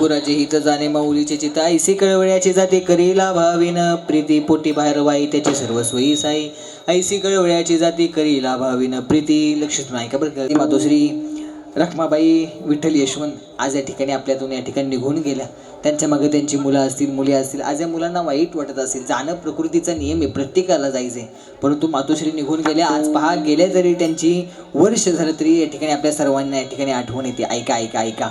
ठाकूराचे हित जाणे माऊलीचे चित ऐसी कळवळ्याचे जाते करीला भाविन प्रीती पोटी बाहेर वाई त्याचे सर्व सोयी साई. ऐसी कळवळ्याची जाती करीला भाविन प्रीती लक्षात नाही का बरं मातोश्री रखमाबाई विठ्ठल यशवंत आज या ठिकाणी आपल्यातून या ठिकाणी निघून गेल्या. त्यांच्या मागे त्यांची मुलं असतील मुली असतील. आज या मुलांना वाईट वाटत असेल. जाणं प्रकृतीचा नियम आहे प्रत्येकाला जायचंय. परंतु मातोश्री निघून गेल्या. आज पहा गेल्या जरी त्यांची वर्ष झालं तरी या ठिकाणी आपल्या सर्वांना या ठिकाणी आठवण येते. ऐका ऐका ऐका.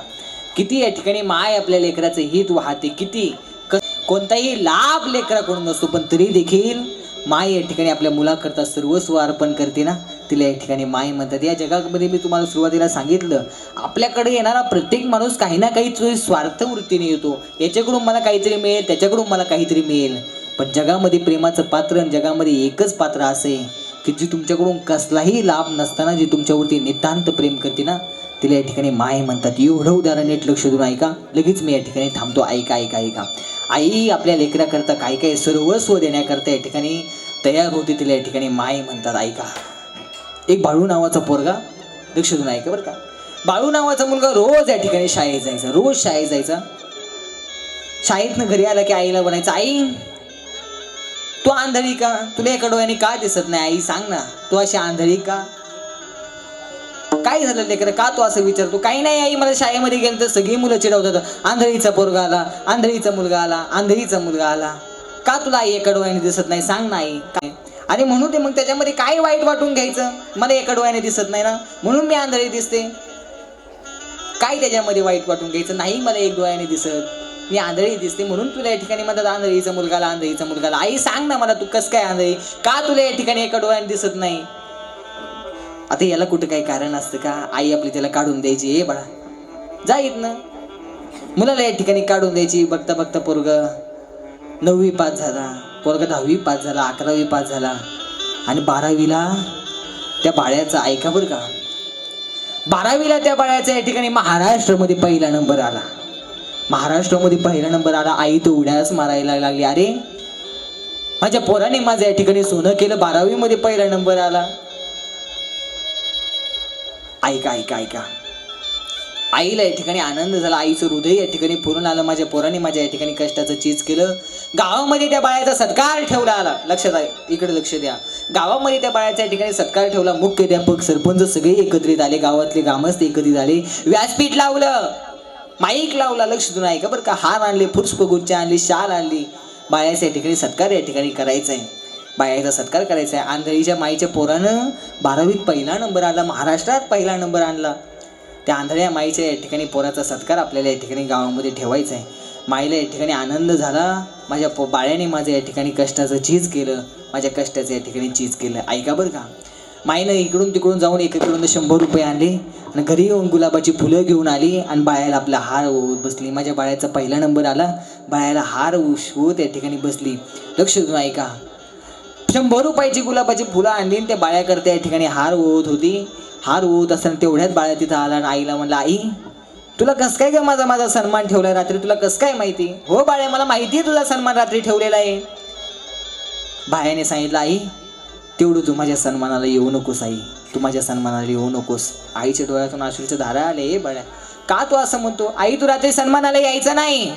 किती या ठिकाणी माय आपल्या लेकराचं हित वाहते किती? क- कोणताही लाभ लेकराकडून नसतो पण तरी देखील माय या ठिकाणी आपल्या मुलाकरता सर्वस्व अर्पण करते ना? तिला या ठिकाणी माय म्हणतात. या जगामध्ये मी तुम्हाला सुरुवातीला सांगितलं आपल्याकडे येणारा प्रत्येक माणूस काही ना काही स्वार्थ वृत्तीने येतो. याच्याकडून मला काहीतरी मिळेल त्याच्याकडून मला काहीतरी मिळेल. पण जगामध्ये प्रेमाचं पात्र आणि जगामध्ये एकच पात्र असे की जी तुमच्याकडून कसलाही लाभ नसताना जी तुमच्यावरती नितांत प्रेम करते ना तिला या ठिकाणी माय म्हणतात. एवढं उदाहरण नीट लक्ष देऊन ऐका. लगेच मी या ठिकाणी थांबतो. ऐका ऐका ऐका. आई आपल्या लेकराकरता काय काय सर्वस्व देण्याकरता या ठिकाणी तयार होते. तिला या ठिकाणी माय म्हणतात. ऐका. एक बाळू नावाचा पोरगा लक्ष देऊन ऐका बरं का. बाळू नावाचा मुलगा रोज या ठिकाणी शाळेत जायचा. रोज शाळेत जायचा. शाळेतनं घरी आला की आईला बनायचं आई तू आंधळी का? तुला एका डोळ्याने का दिसत नाही आई? सांग ना. तू अशी आंधळी का? काय झालं लेकर? का तू असं विचारतो? काही नाही आई. मला शाळेमध्ये गेलं तर सगळी मुलं चिडवतात आंधळीचा पोरगा आला आंधळीचा मुलगा आला आंधळीचा मुलगा आला. का तुला आई एका डोळ्याने दिसत नाही? सांग ना आई. काय? आणि म्हणून ते मग त्याच्यामध्ये काय वाईट वाटून घ्यायचं? मला एका डोळ्याने दिसत नाही ना? म्हणून मी आंधळी दिसते. काय त्याच्यामध्ये वाईट वाटून घ्यायचं? नाही मला एक डोळ्याने दिसत. मी आंधळी दिसते म्हणून तुला या ठिकाणी म्हणतात आंधळीचा मुलगाला आंधळीचा मुलगाला आई सांग ना मला तू कस काय आंधळी? का तुला या ठिकाणी एका डोळ्याने दिसत नाही? आता याला कुठं काही कारण असतं का? आई आपली त्याला काढून द्यायची हे बाळा. जा ना मुलाला या ठिकाणी काढून द्यायची. बघता बघता पोरग नववी पास झाला. पोरग दहावी पास झाला अकरावी पास झाला. आणि बारावीला त्या बाळ्याचा ऐका बरं का. बारावीला त्या बाळ्याचा या ठिकाणी महाराष्ट्रामध्ये पहिला नंबर आला. महाराष्ट्रामध्ये पहिला नंबर आला आई तो उड्याच मारायला लागली. अरे माझ्या पोराने माझं या ठिकाणी सोनं केलं बारावीमध्ये पहिला नंबर आला. ऐका ऐका ऐका. आईला या ठिकाणी आनंद झाला आईचं हृदय या ठिकाणी पूर्ण आलं माझ्या पोराने माझ्या या ठिकाणी कष्टाचं चीज केलं. गावामध्ये त्या बाळाचा सत्कार ठेवला आला. लक्षात आहे इकडे लक्ष द्या. गावामध्ये त्या बाळाच्या या ठिकाणी सत्कार ठेवला. मुख्याध्यापक सरपंच सगळे एकत्रित आले गावातले ग्रामस्थ एकत्रित आले. व्यासपीठ लावलं. माईक लावला लक्ष देऊन ऐका बरं का. हार आणले पुष्पगुच्छ आणली शाल आणली. बाळाचा या ठिकाणी सत्कार या ठिकाणी करायचा आहे बायाचा सत्कार करायचा आहे आंधळीच्या माईच्या पोरानं बारावीत पहिला नंबर आणला महाराष्ट्रात पहिला नंबर आणला. त्या आंधळ्या माईच्या या ठिकाणी पोराचा सत्कार आपल्याला या ठिकाणी गावामध्ये ठेवायचा आहे माईला या ठिकाणी आनंद झाला. माझ्या पो बाळ्याने माझं या ठिकाणी कष्टाचं चीज केलं. माझ्या कष्टाचं या ठिकाणी चीज केलं. ऐका बरं का. माईनं इकडून तिकडून जाऊन एकीकडून शंभर रुपये आणले आणि घरी येऊन गुलाबाची फुलं घेऊन आली आणि बाळ्याला आपला हार ओवत बसली. माझ्या बाळ्याचा पहिला नंबर आला. बायाला हार हो या ठिकाणी बसली. लक्ष देऊन ऐका. शंभर रुपयाची गुलाबाची फुलं आणली आणि त्या बाळ्याकरता या ठिकाणी हार ओवत होती. हार ओवत असताना तेवढ्याच बाळ्या तिथं आला आणि आईला म्हणलं आई तुला कस काय ग माझा माझा सन्मान ठेवलाय रात्री? तुला कस काय माहिती? हो बाळ्या मला माहिती आहे तुझा सन्मान रात्री ठेवलेला आहे. बायाने सांगितलं आई तेवढं तू माझ्या सन्मानाला येऊ नकोस आई. तू माझ्या सन्मानाला येऊ नकोस. आईच्या डोळ्यातून आश्रूच्या धारा आले बळ्या. का तू असं म्हणतो? आई तू रात्री सन्मानाला यायचं नाही.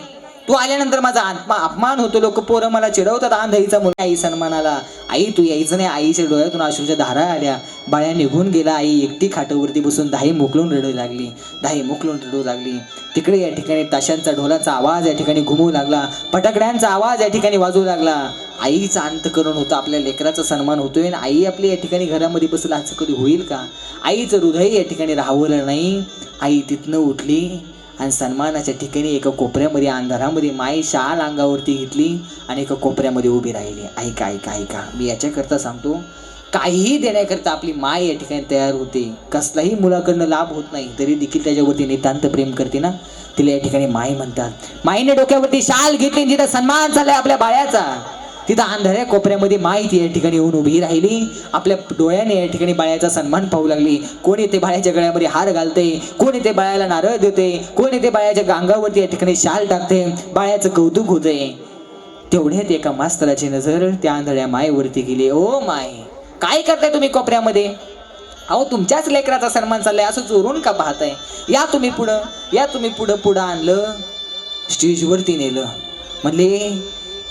तू आल्यानंतर माझा आत्मा अपमान होतो. लोक पोरं मला चिडवतात आंधळीचा मुलगा आई सन्मानाला. आई तू यायचं नाही. आईच्या डोळ्यातून आश्रूच्या धारा आल्या. बाळ्या निघून गेला. आई एकटी खाटावरती बसून दाही मोकलून रडू लागली. दाही मोकलून रडू लागली. तिकडे या ठिकाणी ताशांचा ढोलाचा आवाज या ठिकाणी घुमू लागला. फटाकड्यांचा आवाज या ठिकाणी वाजू लागला. आईचं अंतकरण होतं आपल्या लेकराचा सन्मान होतोय आणि आई आपली या ठिकाणी घरामध्ये बसलं असं कधी होईल का? आईचं हृदय या ठिकाणी राहवलं नाही. आई तिथनं उठली आणि सन्मानाच्या ठिकाणी एका कोपऱ्यामध्ये अंधारामध्ये माई शाल अंगावरती घेतली आणि एका कोपऱ्यामध्ये उभी राहिली. ऐका ऐका ऐका. मी याच्याकरता सांगतो काहीही देण्याकरता आपली माय या ठिकाणी तयार होते. कसलाही मुलाकडनं लाभ होत नाही तरी देखील त्याच्यावरती नितांत प्रेम करते ना? तिला या ठिकाणी माई म्हणतात. माईने डोक्यावरती शाल घेतली आणि सन्मान झालाय आपल्या बाळ्याचा. तिथं अंधाऱ्या कोपऱ्यामध्ये माहिती या ठिकाणी येऊन उभी राहिली. आपल्या डोळ्याने या ठिकाणी बाळ्याचा सन्मान पाहू लागली. कोणी ते बाळ्याच्या गळ्यामध्ये हार घालते? कोणी ते बाळ्याला नारळ देते? कोणी ते बाळ्याच्या गांगावरती या ठिकाणी शाल टाकते? बाळ्याचं कौतुक होते. तेवढ्यात एका मास्तराची नजर त्या आंधळ्या मायेवरती गेली. ओ माय काय करताय तुम्ही कोपऱ्यामध्ये? अहो तुमच्याच लेकराचा सन्मान चाललाय. असं चोरून का पाहताय? या तुम्ही पुढं या तुम्ही पुढं पुढं आणलं. स्टेजवरती नेलं. म्हणले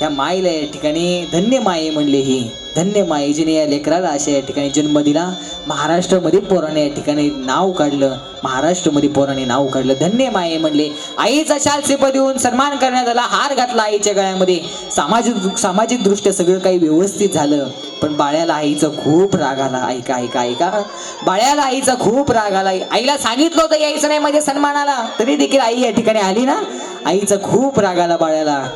या माईला या ठिकाणी धन्य माये म्हणले ही. धन्य माये जिने या लेकराला अशा या ठिकाणी जन्म दिला. महाराष्ट्रामध्ये पोराने या ठिकाणी नाव काढलं. महाराष्ट्रामध्ये पोराने नाव काढलं. धन्य माये म्हणले. आईचा शालसेप देऊन सन्मान करण्यात आला. हार घातला आईच्या गळ्यामध्ये. सामाजिक सामाजिक दृष्ट्या सगळं काही व्यवस्थित झालं. पण बाळ्याला आईचा खूप राग आला. ऐका ऐका ऐका. बाळ्याला आईचा खूप राग आला. आईला सांगितलं होतं यायचं नाही माझ्या सन्मानाला. तरी देखील आई या ठिकाणी आली ना? आईचा खूप राग आला बाळ्याला.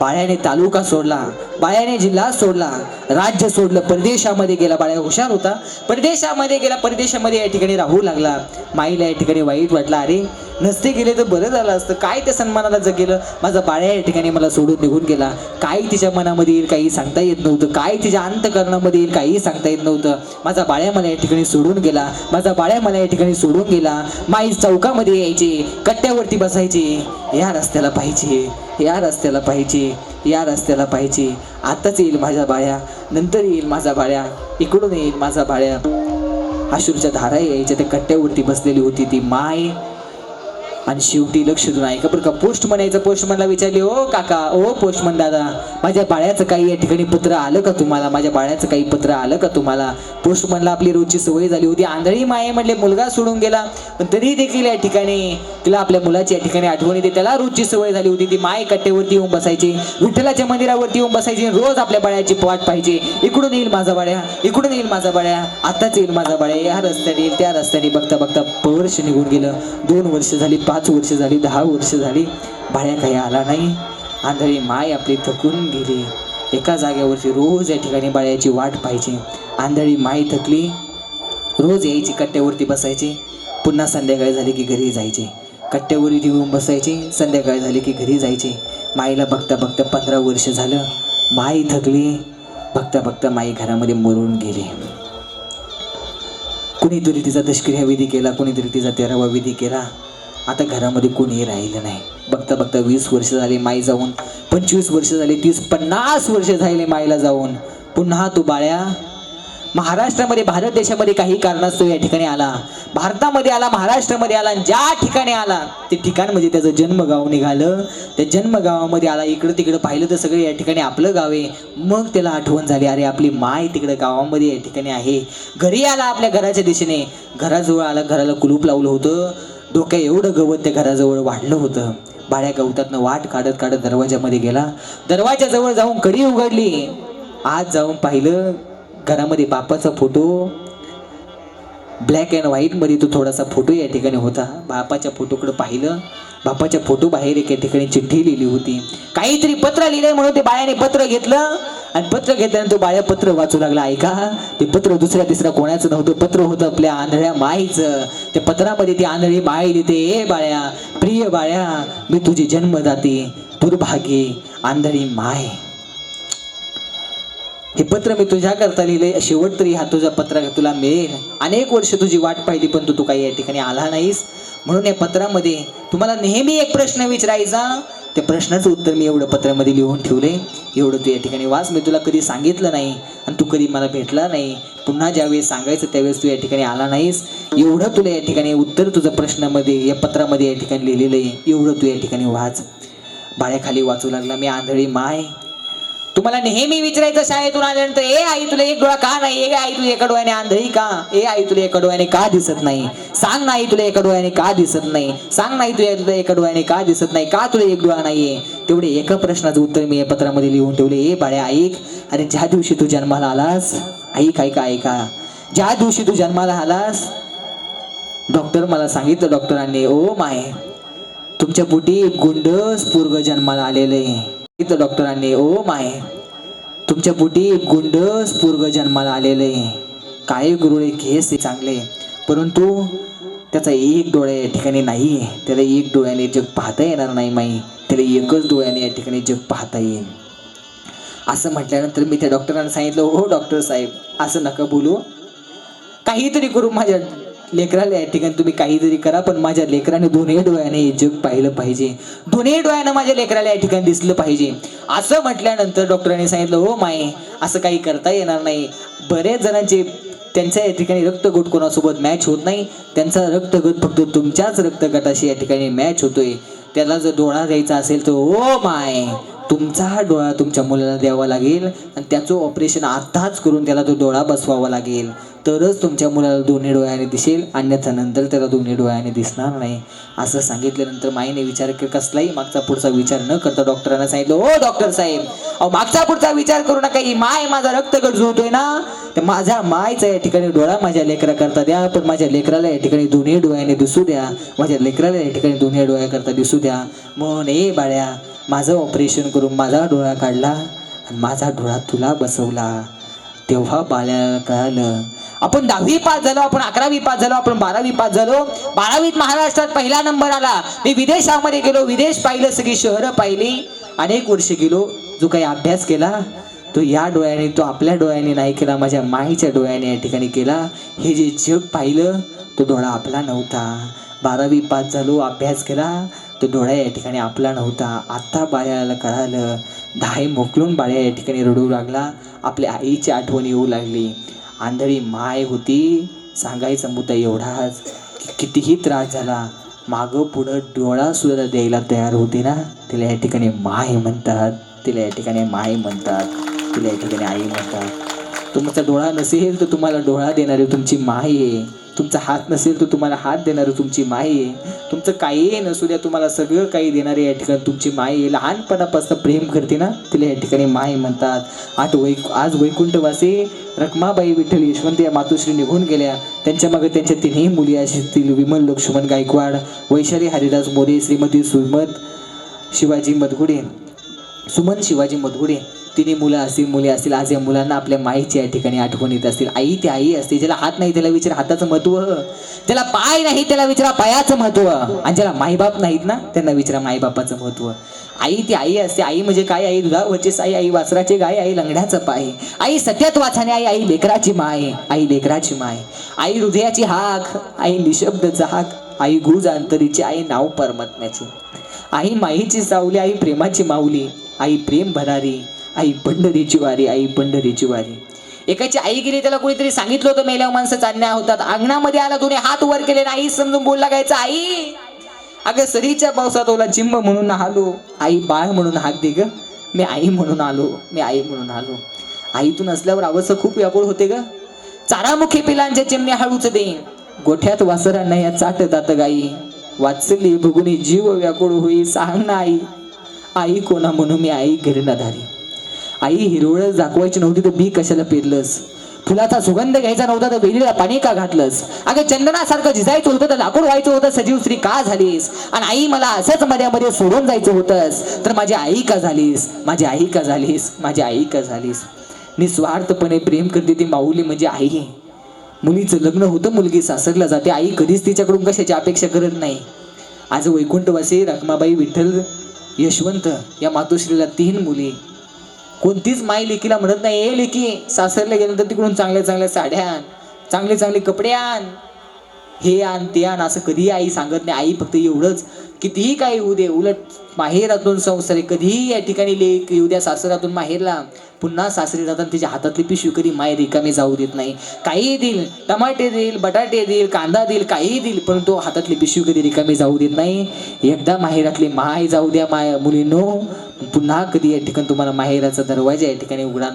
बाळ्याने तालुका सोडला बाळ्याने जिल्हा सोडला राज्य सोडलं परदेशामध्ये गेला. बाळ्या हुशार होता. परदेशामध्ये गेला परदेशामध्ये या ठिकाणी राहू लागला. माईला या ठिकाणी वाईट वाटलं. अरे नसते गेले तर बरं झालं असतं. काय त्या सन्मानाला जग गेलं? माझा बाळ्या या ठिकाणी मला सोडून निघून गेला. काय तिच्या मनामध्ये येईल काही सांगता येत नव्हतं. काय तिच्या अंतकरणामध्ये येईल काहीही सांगता येत नव्हतं. माझा बाळ्या मला या ठिकाणी सोडून गेला. माझा बाळ्या मला या ठिकाणी सोडून गेला. माई चौकामध्ये यायचे कट्ट्यावरती बसायचे. या रस्त्याला पाहिजे या रस्त्याला पाहिजे या रस्त्याला पाहिजे. आताच येईल माझ्या बाळ्या. नंतर येईल माझा बाळ्या. इकडून येईल माझा बाळ्या. अश्रूच्या धारा यायच्या. त्या कट्ट्यावरती बसलेली होती ती माय आणि शेवटी लक्ष देऊन ऐका बरं का पोस्ट म्हणायचं पोस्टमनला विचारले ओ काका ओ पोस्टमन दादा माझ्या बाळ्याचं काही या ठिकाणी पत्र आलं का तुम्हाला? माझ्या बाळ्याचं काही पत्र आलं का तुम्हाला? पोस्टमनला आपली रोजची सवय झाली होती. आंधळी माये म्हणले मुलगा सोडून गेला. पण तरी देखील या ठिकाणी तिला आपल्या मुलाची या ठिकाणी आठवण येते. त्याला रोजची सवय झाली होती. ती माय कट्टेवरती येऊन बसायची. विठ्ठलाच्या मंदिरावरती येऊन बसायची. रोज आपल्या बाळ्याची वाट पाहिजे इकडून येईल माझा बाळ्या. इकडून येईल माझा बाळ्या. आताच येईल माझा बाळ्या. या रस्त्याने येईल त्या रस्त्याने बघता बघता वर्ष निघून गेलं. दोन वर्ष झाली पाच वर्ष झाली दहा वर्ष झाली. बाळ्या काही आला नाही. आंधळी माय आपली थकून गेली. एका जागेवरती रोज या ठिकाणी बाळ्याची वाट पाहिजे आंधळी माय थकली. रोज यायची कट्ट्यावरती बसायची. पुन्हा संध्याकाळी झाली की घरी जायचे. कट्ट्यावरी येऊन बसायची संध्याकाळ झाली की घरी जायचे. माईला बघता बघता पंधरा वर्ष झालं. माई थकली. बघता बघता माई घरामध्ये मरून गेली. कुणीतरी तिचा दशक्रिया विधी केला कुणीतरी तिचा तेरावा विधी केला. आता घरामध्ये कोणीही राहिलं नाही. बघता बघता वीस वर्ष झाली माई जाऊन. पंचवीस वर्ष झाली तीस पन्नास वर्ष झाले माईला जाऊन. पुन्हा तू बाळ्या महाराष्ट्रामध्ये भारत देशामध्ये काही कारणास्तव या ठिकाणी आला. भारतामध्ये आला महाराष्ट्रामध्ये आला आणि ज्या ठिकाणी आला ते ठिकाण म्हणजे त्याचं जन्मगाव निघालं. त्या जन्मगावामध्ये आला इकडं तिकडं पाहिलं तर सगळं या ठिकाणी आपलं गाव आहे. मग त्याला आठवण झाली अरे आपली माय तिकडं गावामध्ये या ठिकाणी आहे. घरी आला आपल्या घराच्या दिशेने. घराजवळ आला घराला कुलूप लावलं होतं. डोक्या एवढं गवत त्या घराजवळ वाढलं होतं. बाळ्या गवतातनं वाट काढत काढत दरवाजामध्ये गेला. दरवाजाजवळ जाऊन कडी उघडली. आज जाऊन पाहिलं घरामध्ये बापाचा फोटो ब्लॅक अँड व्हाईटमध्ये तो थोडासा फोटो या ठिकाणी होता. बापाच्या फोटोकडे पाहिलं. बापाच्या फोटो बाहेर एका ठिकाणी चिठ्ठी लिहिली होती. काहीतरी पत्र लिहिलंय म्हणून ते बाळ्याने पत्र घेतलं. आणि पत्र घेतल्यानंतर तो बाळ्या पत्र वाचू लागला ऐका ते पत्र दुसऱ्या तिसऱ्या कोणाचं नव्हतं. पत्र होतं आपल्या आंधळ्या माईचं. त्या पत्रामध्ये ती आंधळी माई लिहिते ए बाळ्या प्रिय बाळ्या मी तुझी जन्मदाती दुर्भागी आंधळी माय. हे पत्र मी तुझ्याकरता लिहिले शेवट तरी हा तुझा पत्र तुला मिळेल. अनेक वर्ष तुझी वाट पाहिली पण तू तू काही या ठिकाणी आला नाहीस. म्हणून या पत्रामध्ये तुम्हाला नेहमी एक प्रश्न विचारायचा. त्या प्रश्नाचं उत्तर मी एवढं पत्रामध्ये लिहून ठेवले एवढं तू या ठिकाणी वाच. मी तुला कधी सांगितलं नाही आणि तू कधी मला भेटला नाही. पुन्हा ज्यावेळेस सांगायचं त्यावेळेस तू या ठिकाणी आला नाहीस. एवढं तुला या ठिकाणी उत्तर तुझं प्रश्नामध्ये या पत्रामध्ये या ठिकाणी लिहिलेलं आहे. एवढं तू या ठिकाणी वाच. बाळ्याखाली वाचू लागला मी आंधळी माय. तुम्हाला नेहमी विचारायचं शाळेतून आल्यानंतर ए आई तुला एक डोळा का नाही? ए आई तुला एका डोळ्याने आंधळी का? ए आई तुला एका डोळ्याने का दिसत नाही? सांग नाही तुला एका डोळ्याने का दिसत नाही? सांग नाही तुला तुला एका डोळ्याने का दिसत नाही? का तुला एक डोळा नाहीये? तेवढे एका प्रश्नाचं उत्तर मी या पत्रामध्ये लिहून ठेवले. ए बाळ्या ऐक. अरे ज्या दिवशी तू जन्माला आलास ऐक ऐका ऐका. ज्या दिवशी तू जन्माला आलास डॉक्टर मला सांगितलं डॉक्टरांनी ओ माय तुमच्या पोटी गुंड स्पूर्ग जन्माला आलेलं आहे. इथं डॉक्टरांनी ओ माय तुमच्या पोटी एक गुंड स्फुर्ग जन्माला आलेलं आहे काळे गुरुळे केस आहे चांगले. परंतु त्याचा एक डोळा या ठिकाणी नाही. त्याला एक डोळ्याने जग पाहता येणार नाही माई. त्याला एकच डोळ्याने या ठिकाणी जग पाहता येईल. असं म्हटल्यानंतर मी त्या डॉक्टरांना सांगितलं हो डॉक्टर साहेब असं नका बोलू. काहीतरी करू माझ्या लेकराला या ठिकाणी तुम्ही काहीतरी करा पण माझ्या लेकराने दोन्ही डोळ्याने हे जग पाहिलं पाहिजे. दोन्ही डोळ्यानं माझ्या लेकराला या ठिकाणी दिसलं पाहिजे. असं म्हटल्यानंतर डॉक्टरांनी सांगितलं हो माय असं काही करता येणार नाही. बरेच जणांचे त्यांच्या या ठिकाणी रक्तगट कोणासोबत मॅच होत नाही. त्यांचा रक्तगट फक्त तुमच्याच रक्तगटाशी या ठिकाणी मॅच होतोय. त्याला जर डोळा द्यायचा असेल तर हो ओ माय तुमचा हा डोळा तुमच्या मुलाला द्यावा लागेल आणि त्याचं ऑपरेशन आत्ताच करून त्याला तो डोळा बसवावा लागेल. तरच तुमच्या मुलाला दोन्ही डोळ्याने दिसेल अन्यथा नंतर त्याला दोन्ही डोळ्याने दिसणार नाही. असं सांगितल्यानंतर माईने विचार केला कसलाही मागचा पुढचा विचार न करता डॉक्टरांना सांगितलं हो डॉक्टर साहेब अहो मागचा पुढचा विचार करू नका ही माय माझा रक्त गळजवतोय ना. तर माझ्या मायचा या ठिकाणी डोळा माझ्या लेकरा करता द्या पण माझ्या लेकराला या ठिकाणी दोन्ही डोळ्याने दिसू द्या. माझ्या लेकराला या ठिकाणी दोन्ही डोळ्याकरता दिसू द्या. म्हणून ए बाळ्या माझं ऑपरेशन करून माझा डोळा काढला आणि माझा डोळा तुला बसवला. तेव्हा बाळ्याला कळालं आपण दहावी पास झालो आपण अकरावी पास झालो आपण बारावी पास झालो. बारावीत महाराष्ट्रात पहिला नंबर आला. मी विदेशामध्ये गेलो विदेश पाहिलं सगळी शहरं पाहिली. अनेक वर्ष गेलो जो काही अभ्यास केला तो या डोळ्याने तो आपल्या डोळ्याने नाही केला माझ्या माईच्या डोळ्याने या ठिकाणी केला. हे जे जग पाहिलं तो डोळा आपला नव्हता. बारावी पास झालो अभ्यास केला. तो डोळा या ठिकाणी आपला नव्हता. आत्ता बाळ्याला कळालं धाय मोकलून बाळ्या या ठिकाणी रडू लागला. आपल्या आईची आठवण येऊ लागली. आंधळी माय होती सांगायचा मुद्दा एवढाच की कितीही त्रास झाला मागं पुढं डोळा सुद्धा द्यायला तयार होती ना? तिला या ठिकाणी माय म्हणतात तिला या ठिकाणी माय म्हणतात तिला या ठिकाणी आई म्हणतात. तुमचा डोळा नसेल तर तुम्हाला डोळा देणारी तुमची माय आहे. तुमचा हात नसेल तर तुम्हाला हात देणारी तुमची माय आहे. तुमचं काही नसू द्या तुम्हाला सगळं काही देणारे या ठिकाणी तुमची माय आहे. लहानपणापासून प्रेम करते ना तिला या ठिकाणी माय म्हणतात. आठ वै आज वैकुंठवासी रखमाबाई विठ्ठल यशवंत या मातोश्री निघून गेल्या. त्यांच्या मागे त्यांच्या तिन्ही मुली असतील. विमल लक्ष्मण गायकवाड वैशाली हरिदास मोरे श्रीमती सुमत शिवाजी मधगुडे. सुमन शिवाजी मधगुडे. तिन्ही मुलं असतील मुली असतील आज या मुलांना आपल्या माईची या ठिकाणी आठवण येत असतील. आई ती आई असते ज्याला हात नाही त्याला विचार हाताचं महत्त्व. त्याला पाय नाही त्याला विचारा पायाचं महत्त्व. आणि ज्याला माईबाप नाहीत ना त्यांना विचारा माईबापाचं महत्त्व. आई ती आई असते आई म्हणजे काय? आई दुधावरची साई आई वासराची गाय आई लंगड्याचं पाय. आई सत्यात वाचाने आई आई लेकराची माय आई लेकराची माय. आई हृदयाची हाक आई निशब्द हाक आई गुज अंतरीची आई नाव परमात्म्याची. आई माईची सावली आई प्रेमाची माऊली आई प्रेम भरारी. आई पंढरीची वारी आई पंढरीची वारी. एकाची आई गेली त्याला कोणीतरी सांगितलं होतं मेल्या माणसं चालण्या होतात. अंगणामध्ये आला दोन्ही हात वर केले नाही समजून बोल लागायचं आई. अगं सरीच्या पावसात ओला चिंब म्हणून आलो आई बाळ म्हणून हात दे ग. मी आई म्हणून आलो. मी आई म्हणून आलो. आईतून असल्यावर अवस्था खूप व्याकुळ होते ग. चारामुखी पिलांच्या चिमण्या हळूच दे गोठ्यात वासरांना या चाट दात गाई. वाचली भुगुनी जीव व्याकुळ होई सांग ना आई. आई कोणा म्हणून मी आई गिरणाधारी आई हिरवळ दाखवायची नव्हती तर बी कशाला पेरलंस? फुलाचा सुगंध घ्यायचा नव्हता तर वेलीला पाणी का घातलंस? अगं चंदनासारखं झिजायचं होतं तर लाकूड व्हायचं होतं सजीव स्त्री का झालीस? आणि आई मला असंच मध्ये सोडून जायचं होतंस. तर माझी आई का झालीस? माझी आई का झालीस? माझी आई का झालीस? निस्वार्थपणे प्रेम करते ती माऊली म्हणजे आई. मुलीचं लग्न होतं मुलगी सासरला जाते. आई कधीच तिच्याकडून कशाची अपेक्षा करत नाही. आज वैकुंठवासी रखमाबाई विठ्ठल यशवंत या मातोश्रीला तीन मुली. कोणतीच माई लेकीला म्हणत नाही ए लेकी सासरला गेल्यानंतर तिकडून चांगल्या चांगल्या साड्या आण चांगले चांगले कपडे आण. हे आण ते आण असं कधीही आई सांगत नाही. आई फक्त एवढंच कितीही काही येऊ दे उलट माहेरातून संसार कधीही या ठिकाणी लेक येऊ द्या सासरातून माहेरला पुन्हा सासरी जाताना तिच्या हातातली पिशवी कधी माय रिकामी जाऊ देत नाही. काही देईल टमाटे देईल बटाटे देईल कांदा देईल काही देईल परंतु हातातली पिशवी कधी रिकामी जाऊ देत नाही. एकदा माहेरातली माय जाऊ द्या माय मुलींनो पुन्हा कधी या ठिकाणी तुम्हाला माहेराचा दरवाजा या ठिकाणी उघडा